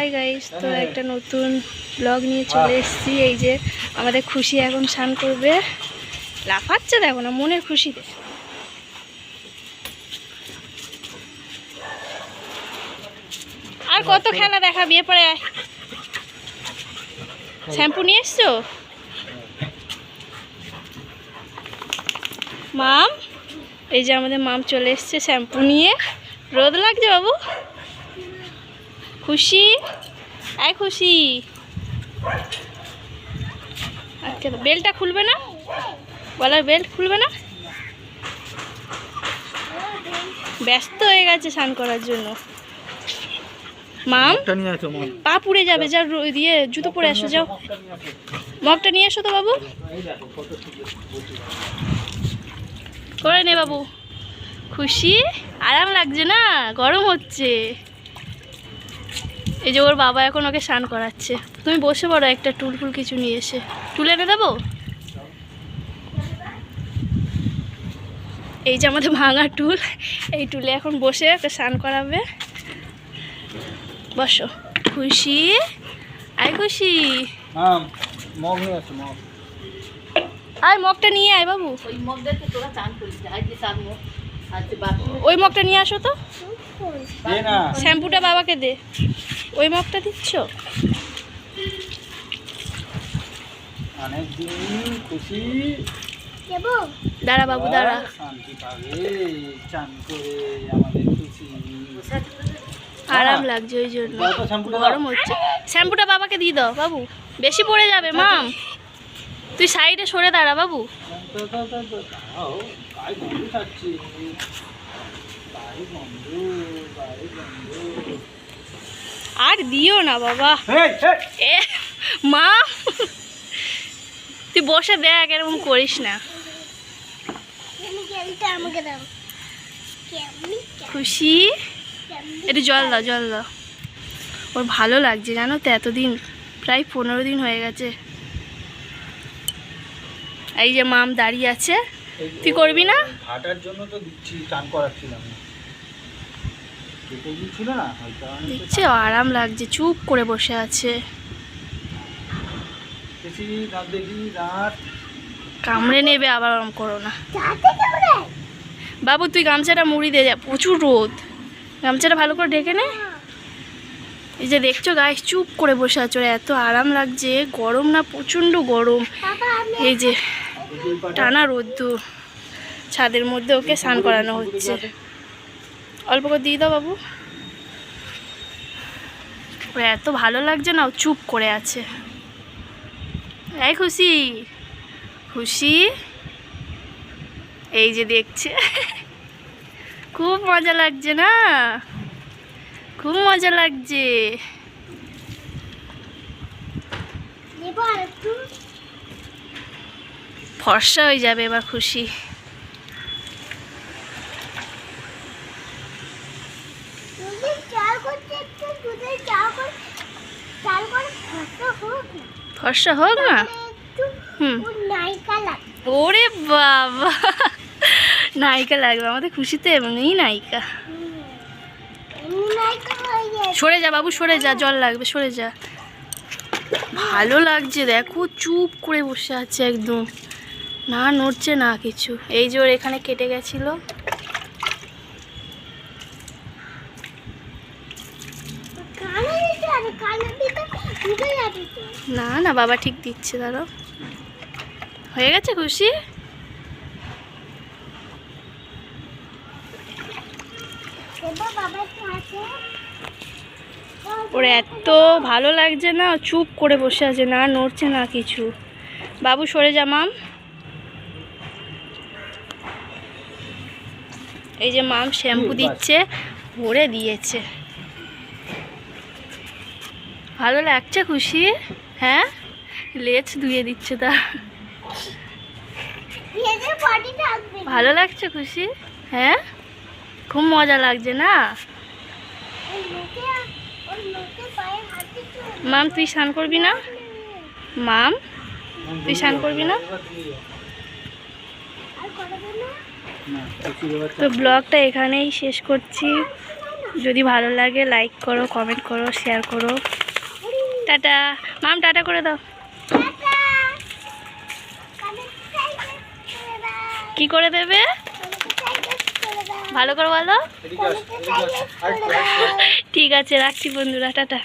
Hi guys তো একটা নতুন ব্লগ নিয়ে চলে এসেছি এই যে আমাদের খুশি এখন স্নান করবে। লাফাচ্ছে দেখো না মনের খুশিতে আর কত খেলা দেখা বিয়ে পরে আয়। শ্যাম্পু নিয়ে এসছো? মাম এই যে আমাদের মাম চলে এসছে শ্যাম্পু নিয়ে। রোদ লাগছে বাবু? খুশি? আয় খুশি। আচ্ছা বেলটা খুলবে না? বলার বেল্ট খুলবে না? ব্যস্ত হয়ে গেছে স্নান করার জন্য। মাম পা পুড়ে যাবে যা দিয়ে জুতো পরে আসো যাও। মগটা নিয়ে এসো তো বাবু। করে নে বাবু। খুশি? আরাম লাগছে না? গরম হচ্ছে। এই যে ওর বাবা এখন ওকে স্নান করাচ্ছে। তুমি বসে পড়ো একটা টুল ফুল কিছু নিয়ে এসে। টুল এনে দেবো? এই যে আমাদের ভাঙা টুল এই টুলে এখন বসে ওকে স্নান করাবে। বসো। খুশি? আয় খুশি। হ্যাঁ আয় মগটা নিয়ে আয় বাবু। ওই মগটা নিয়ে আসো তো। শ্যাম্পুটা বাবাকে দে। ওই মগটা দিচ্ছ? খুশি। দাঁড়া বাবু দাঁড়া। শান্তি পাবে চান করে আমাদের খুশি। আরাম লাগছে ওই জন্য। শ্যাম্পুটা গরম হচ্ছে। শ্যাম্পুটা বাবাকে দিয়ে দাও বাবু। বেশি পড়ে যাবে মাম। তুই সাইডে সরে দাঁড়া বাবু। দাও, আর দিও না বাবা। এ মা তুই বসে দেখ এরকম করিস না। খুশি? একটু জল দাও জল দাও। ওর ভালো লাগছে জানো তো এতদিন। প্রায় পনেরো দিন হয়ে গেছে। এই যে মাম দাঁড়িয়ে আছে। তুই করবি না? হাঁটার জন্য তো দিচ্ছি চান করাচ্ছিলাম। না কেটে গিয়েছিল না ওই কারণে তো দেখছে আরাম লাগছে চুপ করে বসে আছে। কামড়ে নেবে আবার ওরম করো না। বাবু তুই গামছাটা মুড়ি দে যা প্রচুর রোদ। গামছাটা ভালো করে ঢেকে নে। এই যে দেখছ গায়ে চুপ করে বসে আছো ওর এত আরাম লাগছে গরম না প্রচণ্ড গরম। এই যে টানা রোদ্দুর ছাদের মধ্যে ওকে স্নান করানো হচ্ছে। অল্প করে দিয়ে দাও বাবু। এত ভালো লাগছে না চুপ করে আছে। এই খুশি খুশি? এই যে দেখছে। খুব মজা লাগছে না? খুব মজা লাগছে। ফর্সা হয়ে যাবে এবার খুশি। ফর্সা হোক না? হুম। ওরে বাবা। নায়িকা লাগবে, আমাদের খুশিতে এমনিই নায়িকা। সরে যা বাবু, সরে যা, জল লাগবে, সরে যা। ভালো লাগছে, দেখো, চুপ করে বসে আছে একদম। না নড়ছে না কিছু। এই যে ওর এখানে কেটে গেছিল। না না বাবা ঠিক দিচ্ছে দাঁড়ো হয়ে গেছে খুশি? ওর এত ভালো লাগছে না চুপ করে বসে আছে না নড়ছে না কিছু। বাবু সরে যা মাম। এই যে মাম শ্যাম্পু দিচ্ছে ভরে দিয়েছে। ভালো লাগছে খুশি? হ্যাঁ? লেজ ধুয়ে দিচ্ছে তা। ভালো লাগছে খুশি? হ্যাঁ? খুব মজা লাগছে না? মাম তুই স্নান করবি না? মাম তুই স্নান করবি না? তো ব্লগটা এখানেই শেষ করছি। যদি ভালো লাগে লাইক করো কমেন্ট করো শেয়ার করো। টাটা। মাম টাটা করে দাও। কি করে দেবে? ভালো করে বলো। ঠিক আছে রাখছি বন্ধুরা টাটা।